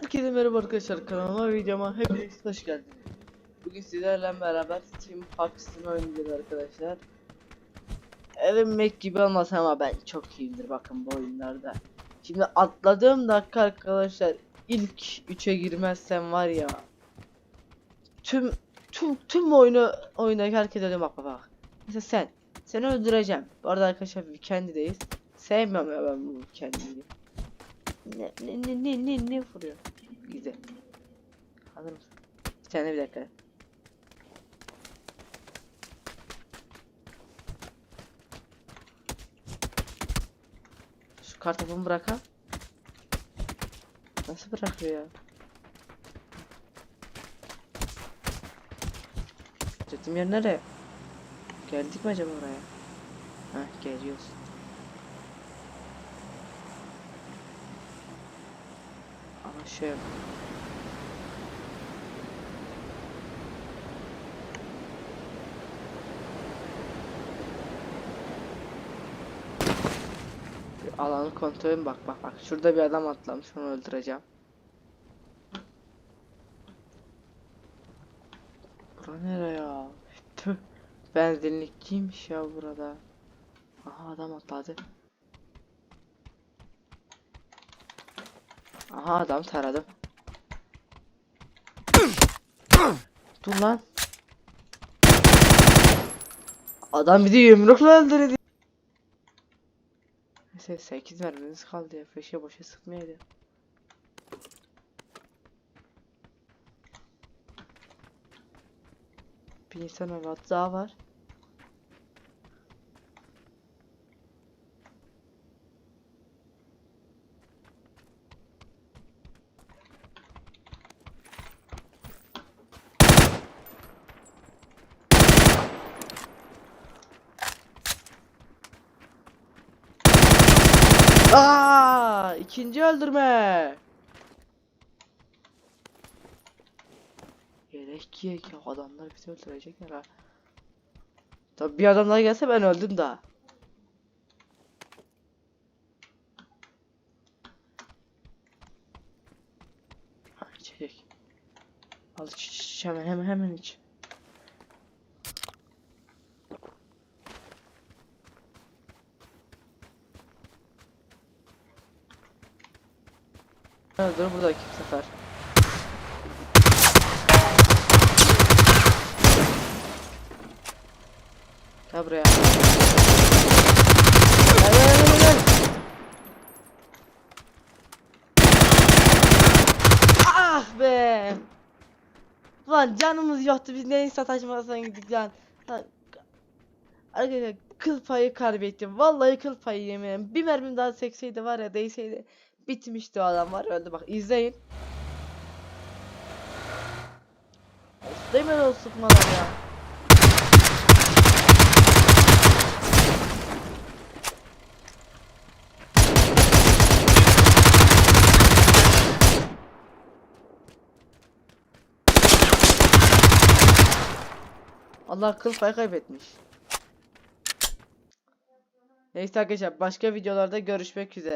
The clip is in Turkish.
Herkese merhaba arkadaşlar kanalıma videoma hepiniz hoş geldiniz. Bugün sizlerle beraber Team Fox'ın oynayacağız arkadaşlar. Övünmek gibi olmaz ama ben çok iyiyimdir bakın bu oyunlarda. Şimdi atladığım dakika arkadaşlar ilk 3'e girmezsem var ya tüm tüm tüm oyunu oyundaki herkes bak bak bak. Mesela sen seni öldüreceğim. Bu arada arkadaşlar Weekend'deyiz. Sevmiyorum ya ben bu Weekend'i. Ne ne ne ne ne ne vuruyor? Güzel. Hazır mısın? Bir tane bir dakika. Şu kartopunu bırak ha. Nasıl bırakıyor ya? Gittiğim yer nere? Geldik mi acaba oraya? Ha geliyoruz. Bir alanı kontrol edin. bak bak bak şurada bir adam atlamış onu öldüreceğim. Bura nere ya? Tüh. Benzinlikçiymiş ya burada. Aha adam atladı. Aha adam taradım. Dur lan. Adam bizi yumrukla öldürdü. Neyse 8 mermimiz kaldı ya. Feşe boşa sıkmayaydı. Bir insan evlat daha var. Aa, ikinci öldürme. Yelek yiyek ya adamlar bizi öldürecekler ha. Tabi bir adam daha gelse ben öldüm daha. Al iç, hemen hemen hemen iç. Dur burada kim sefer. Gel buraya. Gel gel gel gel. Ah be. Lan canımız yoktu biz neyin sataşmasına gittik lan. Lan. Arkadaşlar kıl payı kaybettim. Vallahi kıl payı yemeğim. Bir mermim daha sekseydi var ya değseydi. Bitmişti o adam var öldü bak izleyin. Deme o sıkmalar ya. Allah kıl payı kaybetmiş. Neyse arkadaşlar başka videolarda görüşmek üzere.